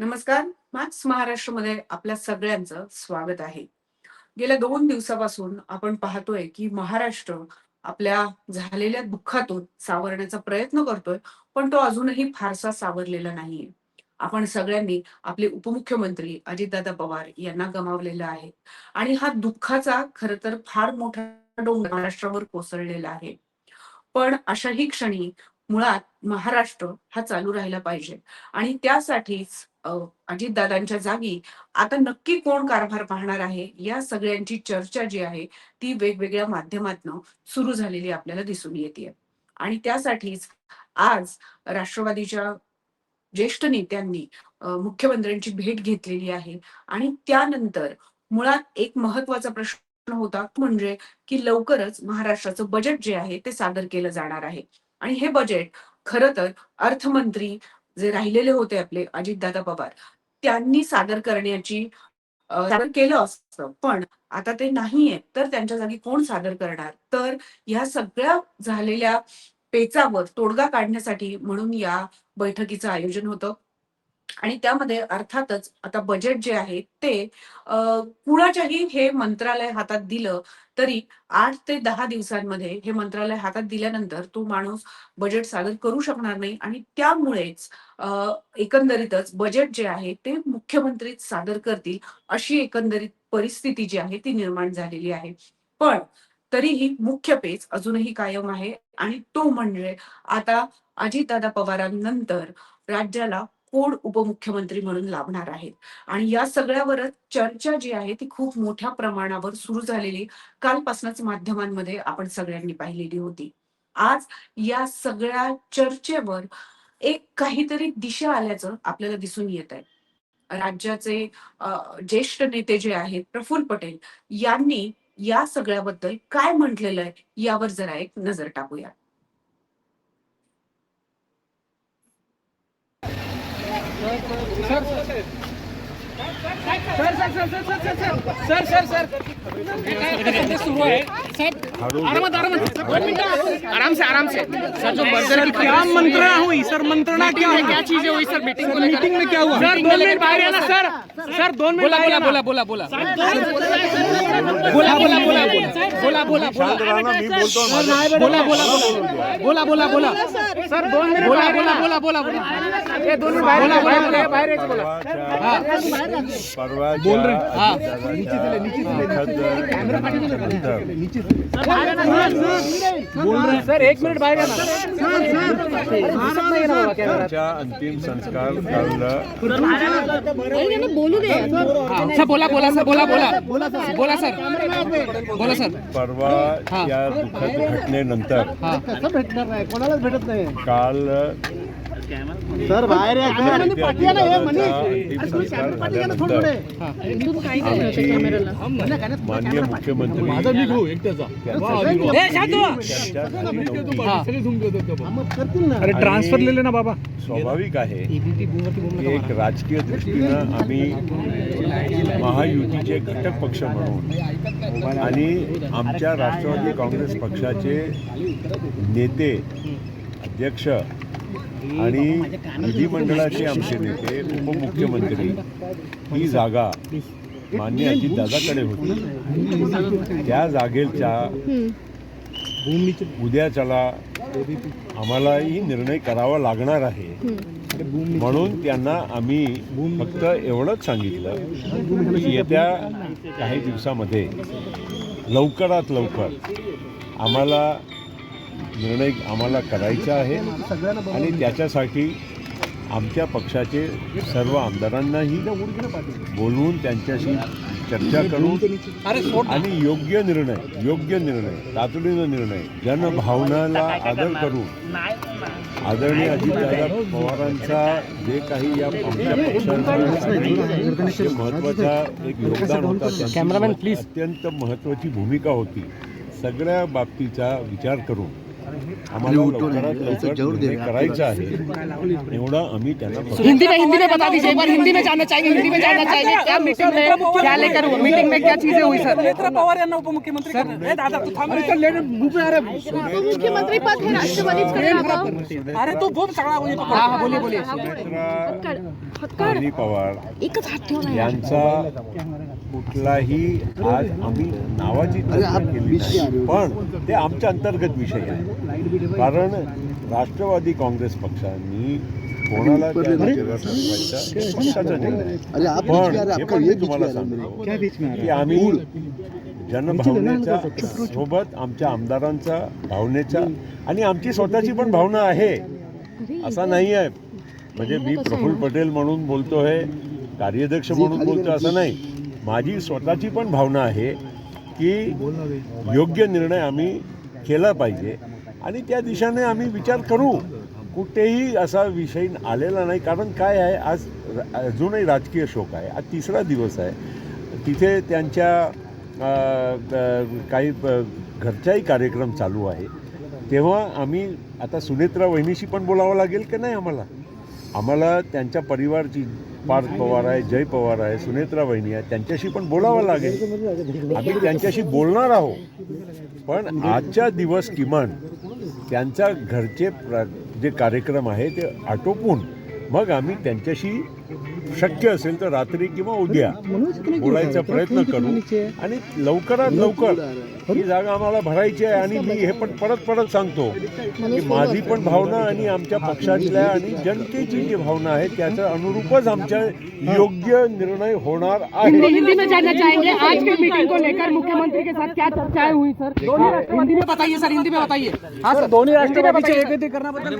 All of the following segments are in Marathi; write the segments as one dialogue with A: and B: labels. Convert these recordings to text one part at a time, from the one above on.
A: नमस्कार. मॅक्स महाराष्ट्रमध्ये आपल्या सगळ्यांचं स्वागत आहे. गेल्या दोन दिवसापासून आपण पाहतोय की महाराष्ट्र आपल्या झालेल्या दुःखातून सावरण्याचा प्रयत्न करतोय पण तो अजूनही फारसा सावरलेला नाहीये. आपण सगळ्यांनी आपले उपमुख्यमंत्री अजितदादा पवार यांना गमावलेला आहे. आणि हा दुःखाचा खर तर फार मोठा डोंगर महाराष्ट्रावर कोसळलेला आहे. पण अशाही क्षणी मुळात महाराष्ट्र हा चालू राहिला पाहिजे. आणि त्यासाठीच अजितदादांच्या जागी आता नक्की कोण कारभार पाहणार आहे या सगळ्यांची चर्चा जी आहे ती वेगवेगळ्या माध्यमातून सुरू झालेली आपल्याला दिसून येते. आणि त्यासाठीच आज राष्ट्रवादीच्या ज्येष्ठ नेत्यांनी मुख्यमंत्र्यांची भेट घेतलेली आहे. आणि त्यानंतर मुळात एक महत्त्वाचा प्रश्न होता म्हणजे की लवकरच महाराष्ट्राचं बजेट जे आहे ते सादर केलं जाणार आहे. आणि हे बजेट खरं तर अर्थमंत्री जे राहिलेले होते आपले अजितदादा पवार त्यांनी सादर करण्याची सादर केलं असतं. पण आता ते नाहीये. तर त्यांच्या जागी कोण सादर करणार? तर ह्या सगळ्या झालेल्या पेचावर तोडगा काढण्यासाठी म्हणून या बैठकीचं आयोजन होतं. आणि त्यामध्ये अर्थातच आता बजेट जे आहे ते कुणाच्याही हे मंत्रालय हातात दिलं तरी आठ ते दहा दिवसांमध्ये हे मंत्रालय हातात दिल्यानंतर तो माणूस बजेट सादर करू शकणार नाही आणि त्यामुळेच एकंदरीतच बजेट जे आहे ते मुख्यमंत्रीच सादर करतील अशी एकंदरीत परिस्थिती जी आहे ती निर्माण झालेली आहे. पण तरीही मुख्य पेच अजूनही कायम आहे आणि तो म्हणजे आता अजितदादा पवारांनंतर राज्याला कोण उपमुख्यमंत्री म्हणून लाभणार आहेत? आणि या सगळ्यावरच चर्चा जी आहे ती खूप मोठ्या प्रमाणावर सुरू झालेली. कालपासूनच माध्यमांमध्ये आपण सगळ्यांनी पाहिलेली होती. आज या सगळ्या चर्चेवर एक काहीतरी दिशा आल्याचं आपल्याला दिसून येत आहे. राज्याचे ज्येष्ठ नेते जे आहेत प्रफुल्ल पटेल यांनी या सगळ्याबद्दल काय म्हटलेलं आहे यावर जरा एक नजर टाकूया.
B: Sir sir sir sir sir sir sir sir sir सुरू आहे साहब आरामात आरामात आराम से आराम से सर जो बर्जर की
C: क्या मंत्रणा हुई सर मंत्रणा क्या हुई
B: क्या चीज़ें हुई सर मीटिंग को
C: मीटिंग में क्या हुआ सर दो मिनट बाहर आना सर सर दो मिनट
B: बोला बोला बोला बोला बोला बोला बोला बोला बोला बोला बोला बोला बोला बोला बोला बोला बोला
C: सर दोन मिनिट
B: बोला बोला बोला बोला बोला
C: ये दोन मिनिट बाहेर
B: बोला,
C: आना,
B: बोला,
C: बाहेर
B: बोला.
C: सर एक
D: अंतिम संस्कार
B: बोला बोला बोला बोला बोला सर बोला सर
D: परवा या दुःखद घटनेनंतर
C: भेटणार नाही कोणालाच भेटत नाही
D: काल
C: सर बाहेर या.
D: झाल्यानंतर माननीय मुख्यमंत्री.
B: ए, शांत व्हा.
D: चर्चा झाली नव्हती.
C: करतील ना. अरे ट्रान्सफर लिहिले ना बाबा.
D: स्वाभाविक आहे. एक राजकीय दृष्टीनं आम्ही महायुतीचे घटक पक्ष म्हणून आणि आमच्या राष्ट्रवादी काँग्रेस पक्षाचे नेते अध्यक्ष आणि विधिमंडळाचे आमचे नेते उपमुख्यमंत्री ही जागा मान्य अजितदादाकडे होती. त्या जागेच्या उद्याच्याला आम्हालाही निर्णय करावा लागणार आहे. म्हणून त्यांना आम्ही फक्त एवढंच सांगितलं की येत्या काही दिवसामध्ये लवकरात लवकर आम्हाला निर्णय आम्हाला करायचा आहे आणि त्याच्यासाठी आमच्या पक्षाचे सर्व आमदारांनाही बोलवून त्यांच्याशी चर्चा करून आणि योग्य निर्णय योग्य निर्णय तातडीनं निर्णय जनभावनाला आदर करून आदरणीय अजितदादा पवारांचा जे काही या आमच्या पक्षाचा जे महत्त्वाचा एक योगदान होता त्यांची अत्यंत महत्वाची भूमिका होती. सगळ्या बाबतीचा विचार करून लवकर निर्णय करायचा आहे. एवढं आम्ही त्यांना
B: हिंदी में हिंदी में बता दीजिए. एक बार हिंदी में जानना चाहेंगे हिंदी में जानना चाहेंगे क्या मीटिंग में क्या लेकर हुआ? मीटिंग में क्या चीजें हुई सर
C: नेत्रा पवार यांना उपमुख्यमंत्री करणार. ए दादा तू थांब रे.
E: उपमुख्यमंत्री पद हे राष्ट्रवादीच
C: अरे तू बोल सगळा म्हणजे
B: हाँ हाँ बोलिए बोलिए.
D: पवार
E: एकच हात ठेवला
D: यांचा कुठलाही आज आम्ही नावाची चर्चा केली नाही. पण ते आमच्या अंतर्गत विषय आहे. कारण राष्ट्रवादी काँग्रेस पक्षांनी कोणाला. पण हे तुम्हाला सांगतो की आम्ही जनभावनेच्या सोबत आमच्या आमदारांचा भावनेच्या आणि आमची स्वतःची पण भावना आहे. असा नाही आहे. म्हणजे मी प्रफुल्ल पटेल म्हणून बोलतोय कार्याध्यक्ष म्हणून बोलतोय असं नाही. माझी स्वतःची पण भावना आहे की योग्य निर्णय आम्ही केला पाहिजे. आणि त्या दिशेने आम्ही विचार करू. कुठेही असा विषय आलेला नाही. कारण काय आहे आज अजूनही राजकीय शोक आहे. आज तिसरा दिवस आहे. तिथे त्यांच्या काही घरच्याही कार्यक्रम चालू आहे. तेव्हा आम्ही आता सुनेत्रा वहिनीशी पण बोलावं लागेल की नाही आम्हाला? आम्हाला त्यांच्या परिवारची पार्थ पवार आहे जय पवार आहे सुनेत्रा वहिनी आहे त्यांच्याशी पण बोलावं लागेल. आम्ही त्यांच्याशी बोलणार आहोत. पण आजच्या दिवस किमान त्यांच्या घरचे प्र जे कार्यक्रम आहे ते आटोपून मग आम्ही त्यांच्याशी शक्य असेल तर रात्री किंवा उद्या बोलायचा प्रयत्न करू. आणि लवकरात लवकर ही जागा आम्हाला भरायची आहे आणि मी हे पण परत परत सांगतो की माझी पण भावना आणि आमच्या पक्षातल्या आणि जनतेची जी भावना आहे त्याच्या अनुरूपच आमच्या योग्य निर्णय होणार आहे.
B: हिंदी में जानना चाहेंगे. आज की मीटिंग को लेकर मुख्यमंत्री के साथ क्या चर्चाएं हुई सर हाँ, हिंदी में बताइए सर हिंदी में बताइए. हाँ सर
C: दोन्ही एकत्रीकरणाबद्दल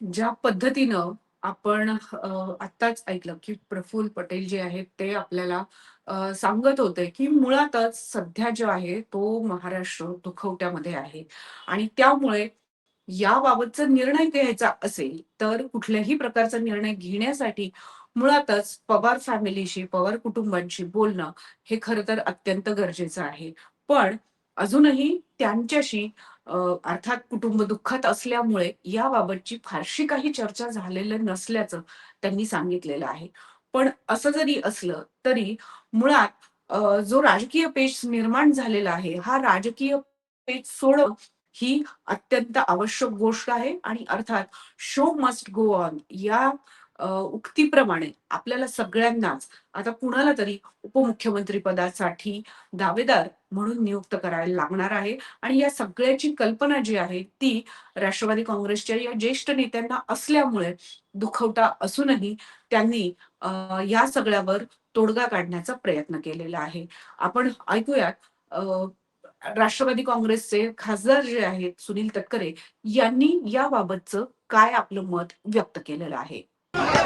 A: ज्या पद्धतीनं आपण आत्ताच ऐकलं की प्रफुल्ल पटेल जे आहेत ते आपल्याला सांगत होते की मुळातच सध्या जो आहे तो महाराष्ट्र दुखवट्यामध्ये आहे. आणि त्यामुळे याबाबतचा निर्णय घ्यायचा असेल तर कुठल्याही प्रकारचा निर्णय घेण्यासाठी मुळातच पवार फॅमिलीशी पवार कुटुंबांशी बोलणं हे खरं तर अत्यंत गरजेचं आहे. पण अजूनही त्यांच्याशी अर्थात कुटुंब दुःखात असल्यामुळे याबाबतची फारशी काही चर्चा झालेलं नसल्याचं त्यांनी सांगितलेलं आहे. पण असं जरी असलं तरी मुळात जो राजकीय पेच निर्माण झालेला आहे हा राजकीय पेच सोडव ही अत्यंत आवश्यक गोष्ट आहे आणि अर्थात शो मस्ट गो ऑन या उक्तीप्रमाणे आपल्याला सगळ्यांनाच आता कुणाला तरी उपमुख्यमंत्री पदासाठी दावेदार म्हणून नियुक्त करायला लागणार आहे आणि या सगळ्याची कल्पना जी आहे ती राष्ट्रवादी काँग्रेसच्या या ज्येष्ठ नेत्यांना असल्यामुळे दुखवटा असूनही त्यांनी या सगळ्यावर तोडगा काढण्याचा प्रयत्न केलेला आहे. आपण ऐकूयात अ, राष्ट्रवादी काँग्रेसचे खासदार जे आहेत सुनील तटकरे यांनी याबाबतचं काय आपलं मत व्यक्त केलेलं आहे?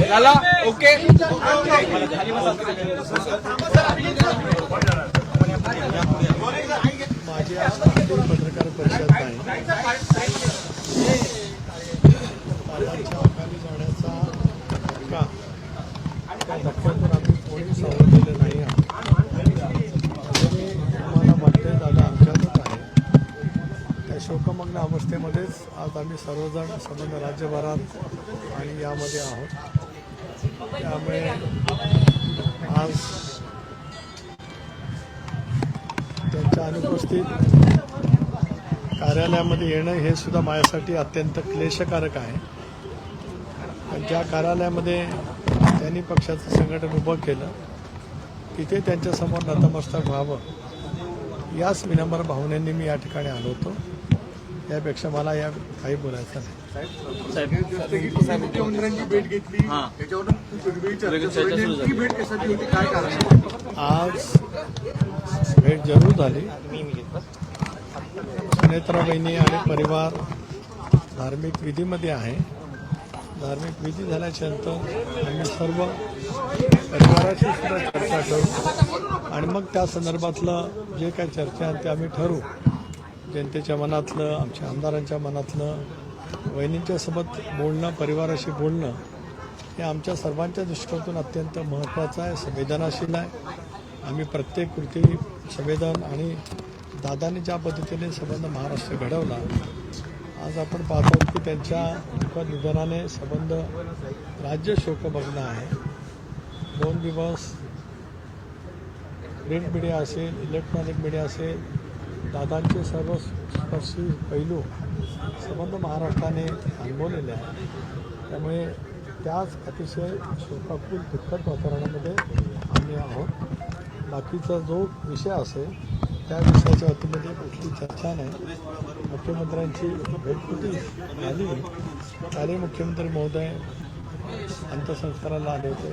C: झाला? ओके.
F: माझी आज पत्रकार परिषद नाही बाबांच्या अकाली जाण्याचा धक्का त्या धक्क्यातून आम्ही कोणी सावरलेलं नाही आहोत आणि आम्हाला वाटते दादा आमच्यातच आहे त्या शोकमग्न अवस्थेमध्येच आज आम्ही सर्वजण संबंध राज्यभरात आणि यामध्ये आहोत. त्यामुळे आज त्यांच्या अनुपस्थित कार्यालयामध्ये येणं हे सुद्धा माझ्यासाठी अत्यंत क्लेशकारक आहे. पण ज्या कार्यालयामध्ये त्यांनी पक्षाचं संघटन उभं केलं तिथे त्यांच्यासमोर नतमस्तक व्हावं याच विनम्र भावनेने मी या ठिकाणी आलो होतो. त्यापेक्षा मला या काही बोलायचं नाही. आज भेट जरूर झाली. सुनेत्रा बहिणी आणि परिवार धार्मिक विधीमध्ये आहे. धार्मिक विधी झाल्याच्यानंतर आम्ही सर्व परिवाराशी सुद्धा चर्चा करू. आणि मग त्या संदर्भातलं जे काही चर्चा आहे ते आम्ही ठरवू. जनतेच्या मनातलं आमच्या आमदारांच्या मनातलं वहिनींच्या सोबत बोलणं परिवाराशी बोलणं हे आमच्या सर्वांच्या दृष्टिकोनातून अत्यंत महत्त्वाचं आहे संवेदनाशील आहे. आम्ही प्रत्येक कृती संवेदन आणि दादाने ज्या पद्धतीने संबंध महाराष्ट्र घडवला आज आपण पाहतो की त्यांच्या दुःखद निधनाने संबंध राज्य शोकभग्न आहे. दोन दिवस प्रिंट मीडिया असेल इलेक्ट्रॉनिक मीडिया असेल दादांचे सर्व स्पर्शी पैलू संबंध महाराष्ट्राने अनुभवलेले आहे त्यामुळे त्याच अतिशय शोकाकुल दुःखद वातावरणामध्ये आम्ही आहोत. बाकीचा जो विषय असेल त्या विषयाच्या वतीमध्ये कुठली चर्चा नाही. मुख्यमंत्र्यांची भेट कुठे झाली. त्याने मुख्यमंत्री महोदय अंत्यसंस्काराला आले होते.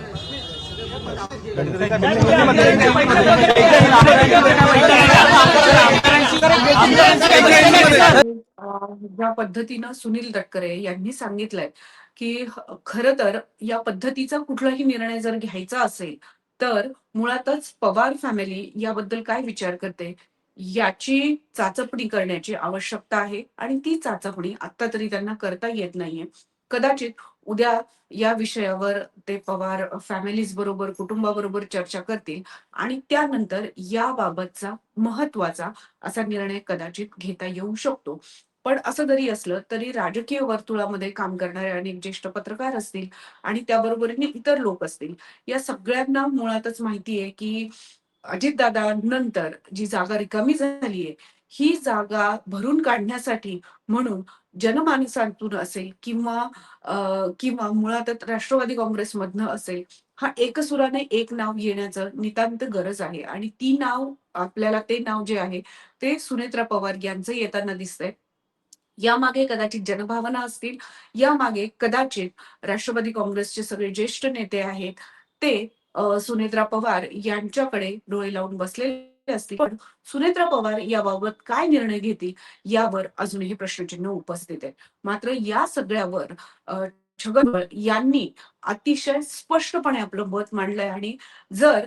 A: ज्या पद्धतीनं सुनील तटकरे यांनी सांगितलंय की खर तर या पद्धतीचा कुठलाही निर्णय जर घ्यायचा असेल तर मुळातच पवार फॅमिली याबद्दल काय विचार करते? याची चाचपणी करण्याची आवश्यकता आहे आणि ती चाचपणी आता तरी त्यांना करता येत नाहीये. कदाचित उद्या या विषयावर ते पवार फॅमिलीज बरोबर कुटुंबाबरोबर चर्चा करतील आणि त्यानंतर याबाबतचा महत्त्वाचा असा निर्णय कदाचित घेता येऊ शकतो. पण असं जरी असलं तरी राजकीय वर्तुळामध्ये काम करणारे अनेक ज्येष्ठ पत्रकार असतील आणि त्याबरोबरीने इतर लोक असतील या सगळ्यांना मुळातच माहिती आहे की अजितदादा नंतर जी जागा रिकामी झाली आहे ही जागा भरून काढण्यासाठी म्हणून जनमानसांतून असेल किंवा किंवा मुळातच राष्ट्रवादी काँग्रेसमधनं असेल हा एकसुराने एक नाव येण्याचं नितांत गरज आहे. आणि ती नाव आपल्याला ते नाव जे आहे ते सुनेत्रा पवार यांचं येताना दिसतंय. यामागे कदाचित जनभावना असतील यामागे कदाचित राष्ट्रवादी काँग्रेसचे सगळे ज्येष्ठ नेते आहेत ते सुनेत्रा पवार यांच्याकडे डोळे लावून बसलेले असतील. पण सुनेत्रा पवार याबाबत काय निर्णय घेतील यावर अजूनही प्रश्नचिन्ह उपस्थित आहे मात्र या सगळ्यावर छगन यांनी अतिशय स्पष्टपणे आपलं मत मांडलंय आणि जर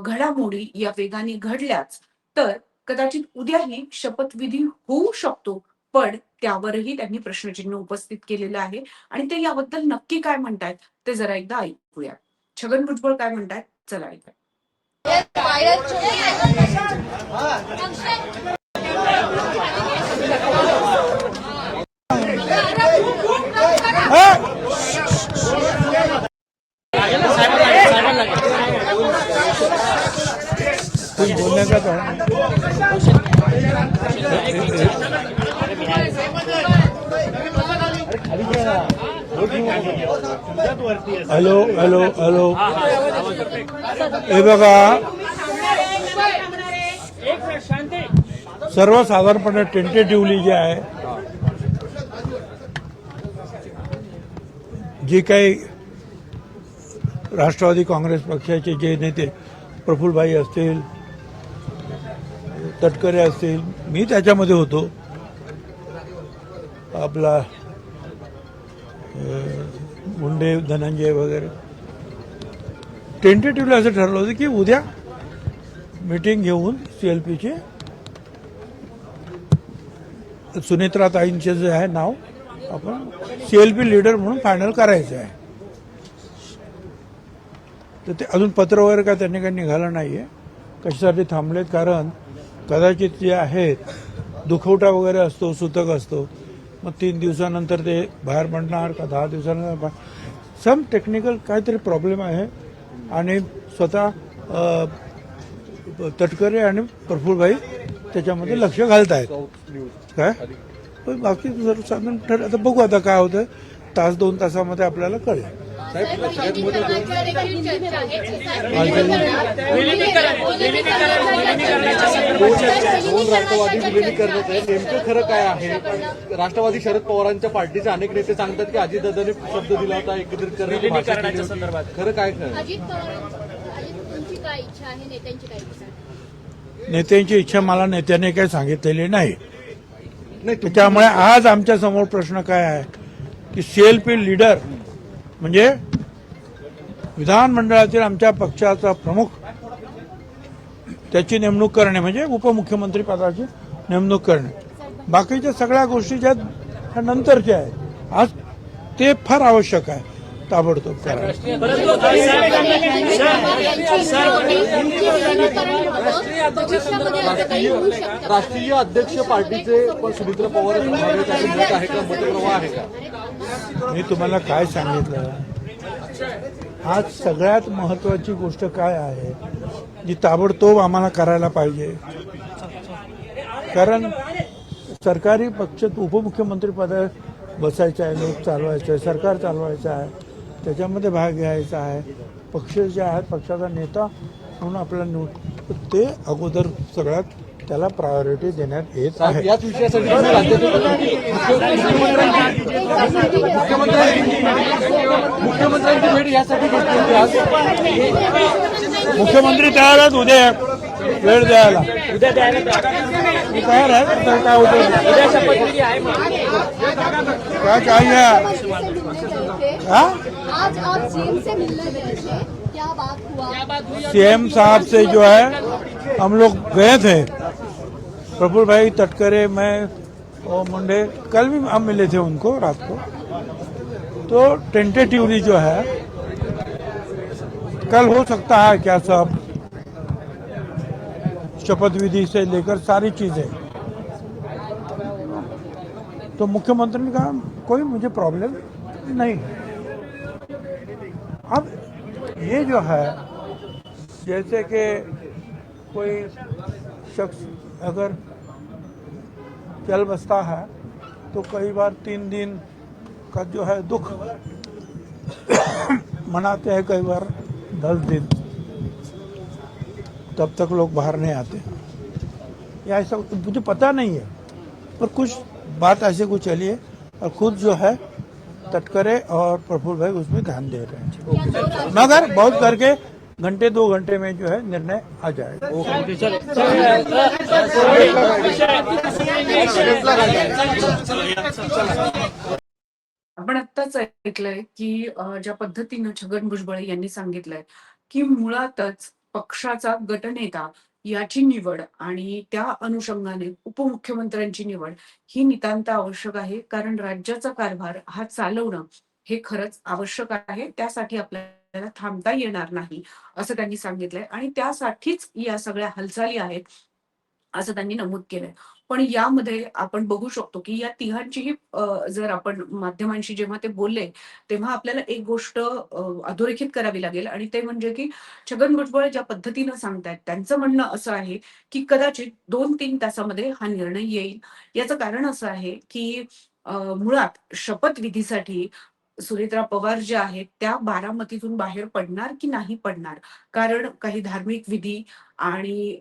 A: घडामोडी या वेगाने घडल्याच तर कदाचित उद्याही शपथविधी होऊ शकतो. पण त्यावरही त्यांनी प्रश्नचिन्ह उपस्थित केलेलं आहे आणि ते याबद्दल नक्की काय म्हणतायत ते जरा एकदा ऐकूया. छगन भुजबळ काय म्हणतायत? चला ऐकूया.
F: तुम्ही बोलण्याचा काय हॅलो हॅलो हॅलो. हे बघा. सर्वसाधारणपणे टेंटेटिव्हली जे आहे जे काही राष्ट्रवादी काँग्रेस पक्षाचे जे नेते प्रफुल्लभाई असतील तटकरे असतील मी त्याच्यामध्ये होतो. आपला मुंडे धनंजय वगैरे. टेंटेटिव्हली असं ठरलं होतं की उद्या मीटिंग घेऊन सी एल पीचे सुनेत्रा ताईंचे जे आहे नाव आपण सी एल पी लीडर म्हणून फायनल करायचं आहे. तर ते अजून पत्र वगैरे काय त्यांनी काही निघालं नाही आहे कशासाठी थांबलेत? कारण कदाचित जे आहेत दुखवटा वगैरे असतो सुतक असतो मग तीन दिवसानंतर ते बाहेर पडणार का दहा दिवसानंतर सम टेक्निकल काहीतरी प्रॉब्लेम आहे. आणि स्वतः तटकरे आणि प्रफुलभाई त्याच्यामध्ये लक्ष घालत आहेत काय? पण बाकी सर्वसाधारण ठर आता बघू आता काय होतं तास दोन तासामध्ये आपल्याला कळेल.
G: दोन राष्ट्रवादी विलिनीकरणाचं आहे नेमकं खरं काय आहे राष्ट्रवादी शरद पवारांच्या पार्टीचे अनेक नेते सांगतात की अजितदादांनी शब्द दिला होता एकत्रित करण्याच्या संदर्भात. खरं काय खरं?
E: अजित पवार अजित काय इच्छा आहे? नेत्यांची काय इच्छा आहे?
H: नेत्यांची इच्छा मला नेत्याने काही सांगितलेली नाही. त्याच्यामुळे आज आमच्यासमोर प्रश्न काय आहे? की सीएलपी लीडर म्हणजे विधानमंडळातील आमच्या पक्षाचा प्रमुख त्याची नेमणूक करणे म्हणजे उपमुख्यमंत्री पदाची नेमणूक करणे. बाकीच्या सगळ्या गोष्टी ज्या ह्या नंतरच्या आहेत आज ते फार आवश्यक आहे. ताबडतोब
E: शकतं
G: राष्ट्रीय अध्यक्ष पार्टीचे पण सुमित्रा पवार आहे का? मतप्रवाह आहे का?
H: मी तुम्हाला काय सांगितलं? आज सगळ्यात महत्वाची गोष्ट काय आहे? जी ताबडतोब आम्हाला करायला पाहिजे. कारण सरकारी पक्ष उपमुख्यमंत्री पद बसायचं आहे लोक चालवायचं आहे सरकार चालवायचं आहे. त्याच्यामध्ये भाग घ्यायचा आहे. पक्ष जे आहेत पक्षाचा नेता म्हणून आपल्याला निवड ते अगोदर सगळ्यात त्याला प्रायोरिटी देण्यात येत आहे.
G: याच विषयासाठी मुख्यमंत्र्यांची भेट यासाठी घेतली होती आज.
H: मुख्यमंत्री तयार आहेत उद्या. वेळ द्यायला.
C: उद्या द्यायला
H: तयार आहे तर काय होतं?
C: आहे
H: क्या चाहिए हाँ?
E: आज आप सीएम से मिलने गए थे। क्या बात हुआ?
H: सीएम साहब से जो है हम लोग गए थे। प्रफुल भाई तटकरे मैं और मुंडे कल भी हम मिले थे उनको रात को। तो टेंटेटिवली जो है कल हो सकता है क्या सब शपथ विधि से लेकर सारी चीज़ें। तो मुख्यमंत्री ने कहा कोई मुझे प्रॉब्लम नहीं अब ये जो है, जैसे कि कोई शख्स अगर चल बसता है तो कई बार तीन दिन का जो है दुख मनाते हैं, कई बार दस दिन। तब तक लोग बाहर नहीं आते। या ऐसा मुझे पता नहीं है, पर कुछ बात ऐसे कुछ चलिए और खुद जो है तटकरे और प्रफुल्ल भाई उसमें ध्यान दे रहे हैं। मगर बहुत करके घंटे दो घंटे में जो है निर्णय आ जाएगा।
A: आपण आत्ताच ऐकलंय की ज्या पद्धतीनं छगन भुजबळ यांनी सांगितलंय की मुळातच पक्षाचा गटनेता याची निवड आणि त्या अनुषंगाने उपमुख्यमंत्र्यांची निवड ही नितांत आवश्यक आहे. कारण राज्याचा कारभार हा चालवणं हे खरंच आवश्यक आहे. त्यासाठी आपल्याला थांबता येणार नाही असं त्यांनी सांगितलंय. आणि त्यासाठीच या सगळ्या हालचाली आहेत असं त्यांनी नमूद केलंय. पण यामध्ये आपण बघू शकतो की या तिघांचीही जर आपण माध्यमांशी जेव्हा ते बोलले तेव्हा आपल्याला एक गोष्ट अधोरेखित करावी लागेल आणि ते म्हणजे की छगन भुजबळ ज्या पद्धतीनं सांगतायत त्यांचं म्हणणं असं आहे की कदाचित दोन तीन तासामध्ये हा निर्णय येईल. याचं कारण असं आहे की मुळात शपथविधीसाठी सुनित्रा पवार ज्या आहेत त्या बारामतीतून बाहेर पडणार की नाही पडणार? कारण काही धार्मिक विधी आणि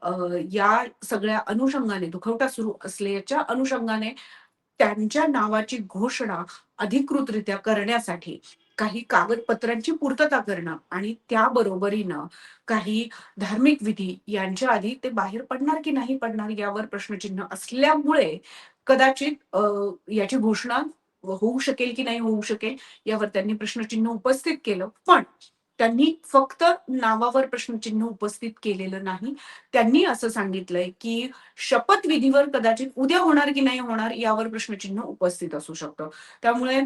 A: या सगळ्या अनुषंगाने दुखवटा सुरू असल्याच्या अनुषंगाने त्यांच्या नावाची घोषणा अधिकृतरित्या करण्यासाठी काही कागदपत्रांची पूर्तता करणं आणि त्याबरोबरीनं काही धार्मिक विधी यांच्या आधी ते बाहेर पडणार की नाही पडणार यावर प्रश्नचिन्ह असल्यामुळे कदाचित याची घोषणा होऊ शकेल की नाही होऊ शकेल यावर त्यांनी प्रश्नचिन्ह उपस्थित केलं. पण त्यांनी फक्त नावावर प्रश्नचिन्ह उपस्थित केलेलं नाही. त्यांनी असं सांगितलंय की शपथविधीवर कदाचित उद्या होणार की नाही होणार यावर प्रश्नचिन्ह उपस्थित असू शकतं. त्यामुळे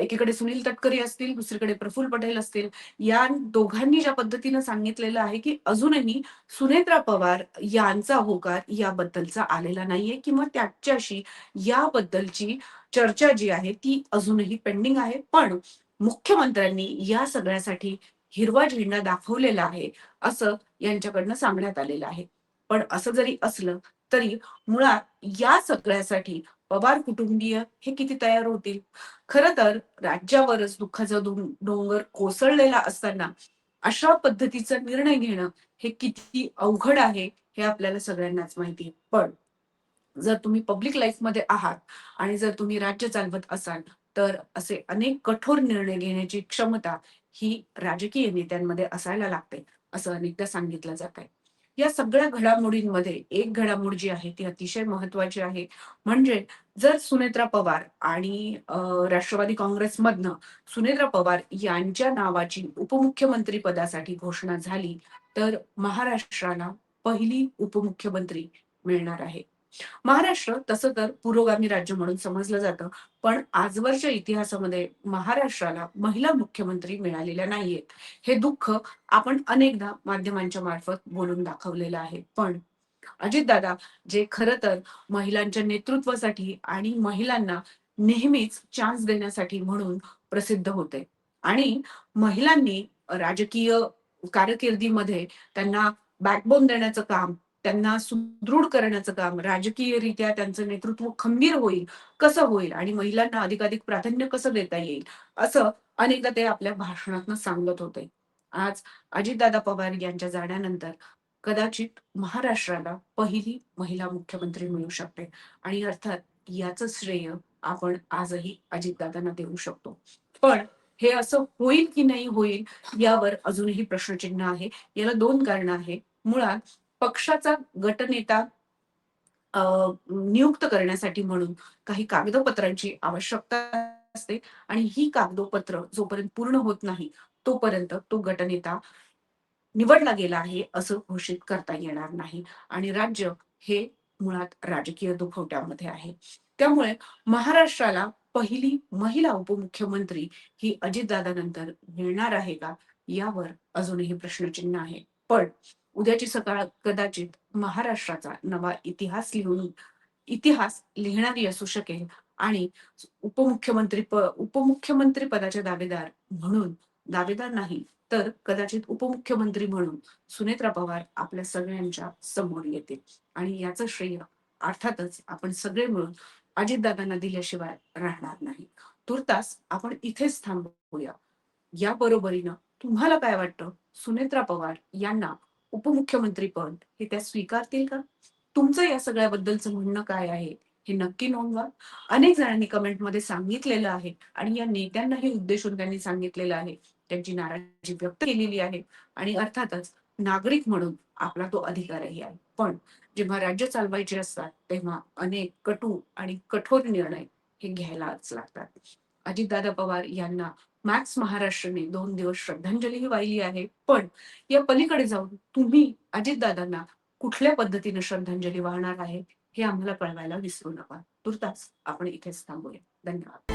A: एकीकडे सुनील तटकरे असतील दुसरीकडे प्रफुल्ल पटेल असतील या दोघांनी ज्या पद्धतीनं सांगितलेलं आहे की अजूनही सुनेत्रा पवार यांचा होकार याबद्दलचा आलेला नाहीये किंवा त्याच्याशी याबद्दलची चर्चा जी आहे ती अजूनही पेंडिंग आहे. पण मुख्यमंत्र्यांनी या सगळ्यासाठी हिरवा झेंडा दाखवलेला आहे असं यांच्याकडनं सांगण्यात आलेलं आहे. पण असं जरी असलं तरी मुळात या सगळ्यासाठी पवार कुटुंबीय हे किती तयार होतील? खर तर राज्यावरच दुःखाचा डोंगर कोसळलेला असताना अशा पद्धतीचा निर्णय घेणं हे किती अवघड आहे हे आपल्याला सगळ्यांनाच माहिती आहे. पण जर तुम्ही पब्लिक लाईफमध्ये आहात आणि जर तुम्ही राज्य चालवत असाल तर असे अनेक कठोर निर्णय घेण्याची क्षमता ही राजकीय नेत्यांमध्ये असायला लागते असं अनेकदा सांगितलं जात आहे या सगळ्या घडामोडींमध्ये एक घडामोड जी आहे ती अतिशय महत्वाची आहे. म्हणजे जर सुनेत्रा पवार आणि राष्ट्रवादी काँग्रेसमधनं सुनेत्रा पवार यांच्या नावाची उपमुख्यमंत्री पदासाठी घोषणा झाली तर महाराष्ट्राला पहिली उपमुख्यमंत्री मिळणार आहे. महाराष्ट्र तसं तर पुरोगामी राज्य म्हणून समजलं जातं पण आजवरच्या इतिहासामध्ये महाराष्ट्राला महिला मुख्यमंत्री मिळालेल्या नाहीयेत. हे दुःख आपण अनेकदा माध्यमांच्या मार्फत बोलून दाखवलेलं आहे. पण अजितदादा जे खरं तर महिलांच्या नेतृत्वासाठी आणि महिलांना नेहमीच चान्स देण्यासाठी म्हणून प्रसिद्ध होते आणि महिलांनी राजकीय कारकिर्दीमध्ये त्यांना बॅकबोन देण्याचं काम त्यांना सुदृढ करण्याचं काम राजकीयरित्या त्यांचं नेतृत्व खंबीर होईल कसं होईल आणि महिलांना अधिकाधिक प्राधान्य कसं देता येईल असं अनेकदा ते आपल्या भाषणातनं सांगत होते. आज अजितदादा पवार यांच्या जाण्यानंतर कदाचित महाराष्ट्राला पहिली महिला मुख्यमंत्री मिळू शकते आणि अर्थात याच श्रेय आपण आजही अजितदादांना देऊ शकतो. पण हे असं होईल की नाही होईल यावर अजूनही प्रश्नचिन्ह आहे. याला दोन कारण आहे मुळात पक्षाचा गटनेता नियुक्त करण्यासाठी म्हणून काही कागदपत्रांची आवश्यकता असते आणि ही कागदोपत्र जोपर्यंत पूर्ण होत नाही तोपर्यंत तो गटनेता निवडला गेला आहे असं घोषित करता येणार नाही. आणि राज्य हे मुळात राजकीय दुखवट्यामध्ये आहे. त्यामुळे महाराष्ट्राला पहिली महिला उपमुख्यमंत्री ही अजितदादानंतर मिळणार आहे का? यावर अजूनही प्रश्नचिन्ह आहे. पण उद्याची सकाळ कदाचित महाराष्ट्राचा नवा इतिहास लिहून इतिहास लिहिणारी असू शकेल. आणि उपमुख्यमंत्री प उपमुख्यमंत्री पदाचे दावेदार म्हणून दावेदार नाही तर कदाचित उपमुख्यमंत्री म्हणून सुनेत्रा पवार आपल्या सगळ्यांच्या समोर येतील आणि याचं श्रेय अर्थातच आपण सगळे मिळून अजितदादांना दिल्याशिवाय राहणार नाही. तुर्तास आपण इथेच थांबूया. या बरोबरीनं तुम्हाला काय वाटतं? सुनेत्रा पवार यांना उपमुख्यमंत्री पद. हे त्या स्वीकारतील का? तुमचं या सगळ्याबद्दलचं म्हणणं काय आहे? हे नक्की नोंदवा. अनेक जणांनी कमेंटमध्ये सांगितलेलं आहे आणि या नेत्यांनाही उद्देशून त्यांनी सांगितलेलं आहे. त्यांची नाराजी व्यक्त केलेली आहे आणि अर्थातच नागरिक म्हणून आपला तो अधिकारही आहे. पण जेव्हा राज्य चालवायचे असतात तेव्हा अनेक कटू आणि कठोर निर्णय हे घ्यायलाच लागतात. अजितदादा पवार यांना मॅक्स महाराष्ट्रने दोन दिवस श्रद्धांजलीही वाहिली आहे. पण या पलीकडे जाऊन तुम्ही अजितदादांना कुठल्या पद्धतीने श्रद्धांजली वाहणार आहे हे आम्हाला कळवायला विसरू नका. तुर्तास आपण इथेच थांबूया. धन्यवाद.